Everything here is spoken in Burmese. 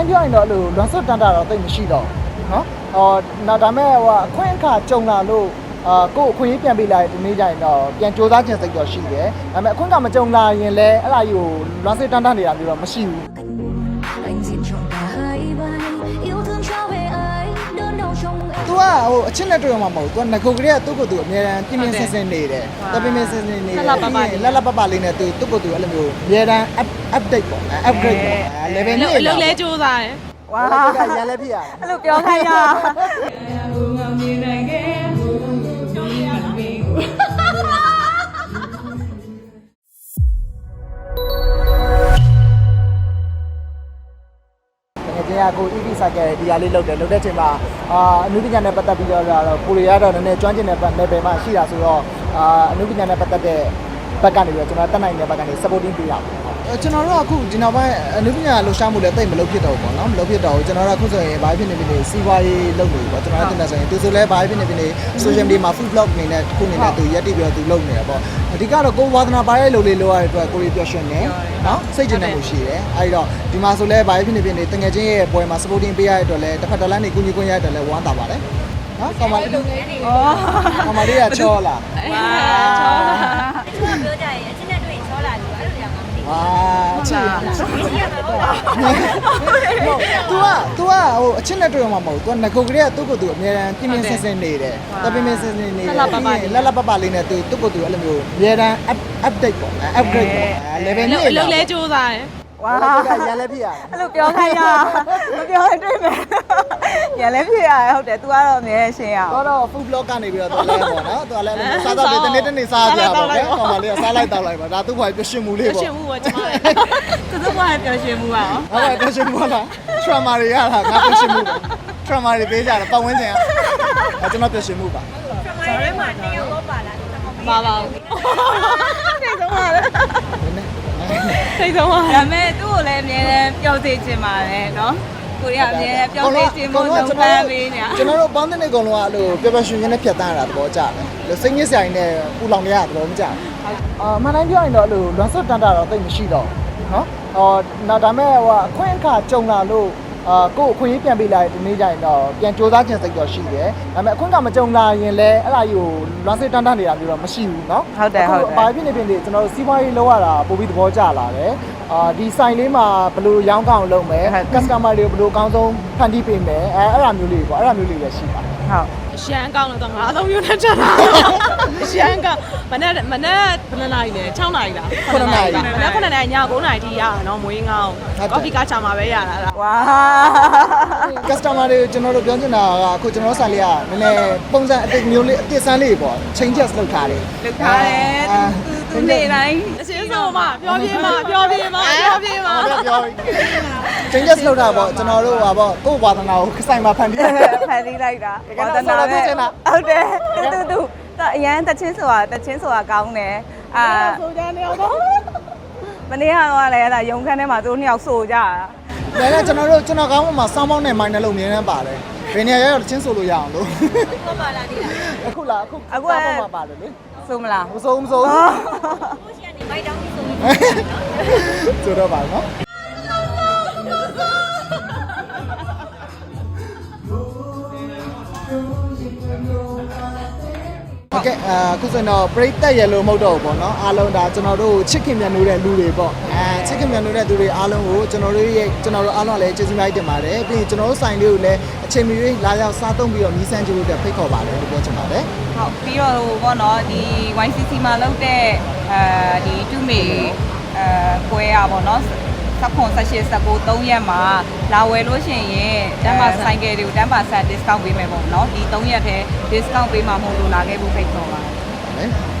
တိုင်းပြောရင်တော့အဲ့လိုလွန်ဆွတ်တန်တာတော့တိတ်မရှိတော့ဘူးနော်ဟောနောက်ဒါမဲ့ဟိုအခွင့်အခါကြုံလာလို့အာကို့အခွင့်အရေးပြန်ပေးလာတဲ့ဒီနေ့ကျရင်တော့ပြန်စူးစမ်းခြင်းစိတ်တော့ရှိတယ်ဒါပေမဲ့အခွင့်အခါမကြုံလာရင်လည်းအဲ့ဒါကြီးကိုလွန်ဆွတ်တန်တာနေတာမျိုးတော့မရှိဘူး ကဟိုအချင်းနဲ့တွေ့ရမှာမဟုတ် तू ကငကိုကလေးကသူ့ကိုယ်သူအများတန်းပြင်းပြင်းဆင်းဆင်းနေတယ်တပြင်းပြင်းဆင်းဆင်းနေတယ်လက်လက်ပပလေးနဲ့ तू သူ့ကိုယ်သူအဲ့လိုမျိုးအများတန်း update ပေါ့ upgrade ပေါ့ level အနဲ့လုပ်အလုပ်လဲစူးစားတယ်ဝါကရလည်းဖြစ်ရတယ်အဲ့လိုပြောခိုင်းတာ တကယ်ကြီးကကို EV cycle ဒီဟာလေးလုပ်တယ်လုပ်တဲ့အချိန်မှာအာအနုပညာနဲ့ပတ်သက်ပြီးတော့တော့ကိုရီးယားတော့နည်းနည်းကျွမ်းကျင်တဲ့ဘက် level မှာရှိတာဆိုတော့အာအနုပညာနဲ့ပတ်သက်တဲ့ဘက်ကနေပြီးတော့ကျွန်တော်တက်နိုင်တဲ့ဘက်ကနေ supporting ပေးရပါ ကျွန်တော်တို့အခုဒီနောက်ပိုင်းအနုပညာလှူရှားမှုလည်းတိတ်မလုပ်ဖြစ်တော့ဘူးပေါ့နော်မလုပ်ဖြစ်တော့ဘူးကျွန်တော်တို့အခုဆိုရင်ဘာဖြစ်နေပြီလဲစီးပွားရေးလုပ်နေပြီပေါ့ကျွန်တော်တို့တင်တယ်ဆိုရင်သူဆိုလည်းဘာဖြစ်နေပြီလဲ social media မှာ food blog အနေနဲ့ခုအနေနဲ့သူရက်တိပြီးတော့သူလုပ်နေတယ်ပေါ့အဓိကတော့ကိုဝါသနာပါရဲ့လုပ်လေးလုပ်ရတဲ့အတွက်ကိုရီပျော်ရွှင်နေနော်စိတ်ကျဉ်တဲ့မှုရှိတယ်အဲဒီတော့ဒီမှာဆိုလည်းဘာဖြစ်နေပြီလဲတငယ်ချင်းရဲ့ပွဲမှာ supporting ပေးရတဲ့အတွက်လည်းတစ်ဖက်တစ်လမ်းနေကူညီခွင့်ရတဲ့အတွက်လည်းဝမ်းသာပါတယ်နော်ကောင်မလေးကောင်မလေးကချောလာဝါချောလာပြောကြရင်အချင်းနဲ့တွေ့ရင် အာအချစ် ဘူး။ကြီးရမှာပေါ့လား ဟုတ် तू อ่ะ तू อ่ะဟိုအချစ်နဲ့တွေ့ရမှာမဟုတ် तू ကငကိုကလေးကသူ့ကိုယ်သူအများတန်းပြင်းပြင်းဆင်းဆင်းနေတယ်တပြင်းပြင်းဆင်းဆင်းနေတယ်လက်လက်ပပလေးနဲ့ तू သူ့ကိုယ်သူအဲ့လိုမျိုးအများတန်း update ပေါ့ upgrade ပေါ့ level အ နဲ့ လုပ်အလုပ်လဲစူးစားတယ် ဝါကရန်လည်းဖြစ်ရတယ်အဲ့လိုပြောခိုင်းတာမပြောရင်တွေ့မယ်ရန်လည်းဖြစ်ရတယ်ဟုတ်တယ် तू ကတော့အမြဲရှင်းရအောင်တော့တော့ food blog ကနေပြီးတော့တော်လဲပေါ့နော်တော်လဲလို့စားတော့တနေ့တနေ့စားကြပါတော့ကောင်မလေးကစားလိုက်တောက်လိုက်ပါဒါသူ့ဘာပြရှင်မှုလေးပေါ့ပြရှင်မှုပေါ့ကျွန်မသူ့ဘာပြရှင်မှုပါဟုတ်ပါပြရှင်မှုလား trauma တွေရတာငါပြရှင်မှု trauma တွေပေးကြတာပတ်ဝန်းကျင်ကကျွန်တော်ပြရှင်မှုပါ trauma တွေမှာတယောက်တော့ပါလားမပါဘူးနေဆုံးပါလား စိတ်ဆုံးပါဒါပေမဲ့သူ့ကိုလည်းအမြဲတမ်းပျော်စေချင်ပါတယ်နော်ကိုရီးယားအမြဲတမ်းပျော်စေချင်ဖို့လုံးပန်းပေးညာကျွန်တော်တို့ပေါင်းတဲ့နေကုန်လုံးကအဲ့လိုပျော်ပျော်ရွှင်ရွှင်နဲ့ဖြတ်တန်းရတာသဘောကျတယ်စိတ်ညစ်စရာနဲ့ပူလောင်နေရတာသဘောမကျဘူးအာမန်တိုင်းပြောရင်တော့အဲ့လိုလွန်ဆွတ်တန်တာတော့တိတ်မရှိတော့ဘူးနော်ဟောနောက်ဒါမဲ့ဟိုအခွင့်အခါကြုံလာလို့ အာကို့အခွင့်အရေးပြန်ပေးလာတဲ့ဒီနေ့ကျရင်တော့ပြန်စူးစမ်းခြင်းစိတ်တော့ရှိတယ်ဒါပေမဲ့အခွင့်အခါမကြုံလာရင်လည်းအဲ့ဒါကြီးကိုလွန်ဆွတ်တန်တာနေတာမျိုးတော့မရှိဘူးနော်ဟုတ်တယ်ဟုတ်တယ်ဘာဖြစ်နေဖြစ်နေကျွန်တော်တို့စီးပွားရေးလုပ်ရတာပိုပြီးသဘောကျလာတယ်အာဒီဆိုင်လေးမှာဘယ်လိုရောင်းကောင်းလုပ်မယ် customer တွေကိုဘယ်လိုအကောင်းဆုံးဖန်တီးပေးမယ်အဲအဲ့ဒါမျိုးလေးပေါ့အဲ့ဒါမျိုးလေးပဲရှိပါတယ် ဟုတ်အရှမ်းကောင်းလို့တော့ငါးသုံးမျိုးနဲ့ချက်တာအရှမ်းကောင်းမနေ့မနေ့ဘယ်နှစ်နာရီလဲ6နာရီလား9နာရီမနေ့9နာရီည9နာရီထိရတာနော်မွေးငောင်းဟုတ်တယ်ကော်ဖီကာချာမှာပဲရတာလားဝါ customer တွေကိုကျွန်တော်တို့ပြောချင်တာကအခုကျွန်တော်ဆိုင်လေးကနည်းနည်းပုံစံအတစ်မျိုးလေးအတစ်ဆန်းလေးပေါ့ changes လုပ်ထားတယ်လုထားတယ်သူသူနေတိုင်းအရှင်း ဆုံးမပြောပြင်းမပြောပြင်းမပြောပြင်းမဟုတ်တယ်ပြောပြီ changes လုပ်တာပေါ့ကျွန်တော်တို့ဟာပေါ့ကိုယ့်ဝါသနာကိုဆိုင်မှာဖန်တီးတယ် ဖန်တီးလိုက်တာတကယ်တော့ဆော်တာသိချင်တာ ဟုတ်တယ်တူတူတူအရန်တချင်းဆိုတာတချင်းဆိုတာကောင်းတယ်အာဆိုကြနေအောင်တော့မနေ့ကတော့လည်းအဲ့ဒါရုံခန်းထဲမှာသူတို့နှစ်ယောက်ဆိုကြတာဒါနဲ့ကျွန်တော်တို့ကျွန်တော်ကောင်းမှမှာစောင်းပေါင်းနဲ့မိုင်းနှလုံးမြင်းနှမ်းပါတယ်ဘယ်နေရာရောက်ချင်းဆိုလို့ရအောင်လို့ဟုတ်ပါလားဒီလားအခုလားအခုအခုကစောင်းပေါင်းမှာပါတယ်လေဆိုမလားမစိုးမစိုး။ကိုရှိကနေ မိုက်တောင်းပြီးဆိုပြီး ဆိုတော့ပါနော်โอเคအခုဆိုရင်တော့ပရိသတ်ရလို့မဟုတ်တော့ဘူးပေါ့နော်အားလုံးဒါကျွန်တော်တို့ချစ်ခင်မြန်လို့တဲ့လူတွေပေါ့အဲချစ်ခင်မြန်လို့တဲ့သူတွေအားလုံးကိုကျွန်တော်တို့ရဲ့ကျွန်တော်တို့အားလုံးလည်းကျေးဇူးများတင်ပါတယ်ပြီးရင်ကျွန်တော်တို့ဆိုင်လေးကိုလည်း အချိန်မီ၍လာရောက်စားသုံးပြီးတော့မြည်ဆန်းကြည့်လို့တဲ့ဖိတ်ခေါ်ပါတယ်လို့ပြောချင်ပါတယ်ဟုတ်ပြီးတော့ဟိုပေါ့နော်ဒီ YCC မှာလုပ်တဲ့အဲဒီတူမေအဲပွဲရပေါ့နော်ဆက်ခွန်ဆက်ရှိဆက်ကို3ရက်မှာလာဝယ်လို့ရှိရင်တမ်းပါဆိုင်ကယ်တွေကိုတမ်းပါဆက် discount ပေးမယ်ပေါ့နော်ဒီ3ရက်ထဲ discount ပေးမှာမဟုတ်လို့လာခဲ့ဖို့ဖိတ်ခေါ်ပါတယ်ဟုတ်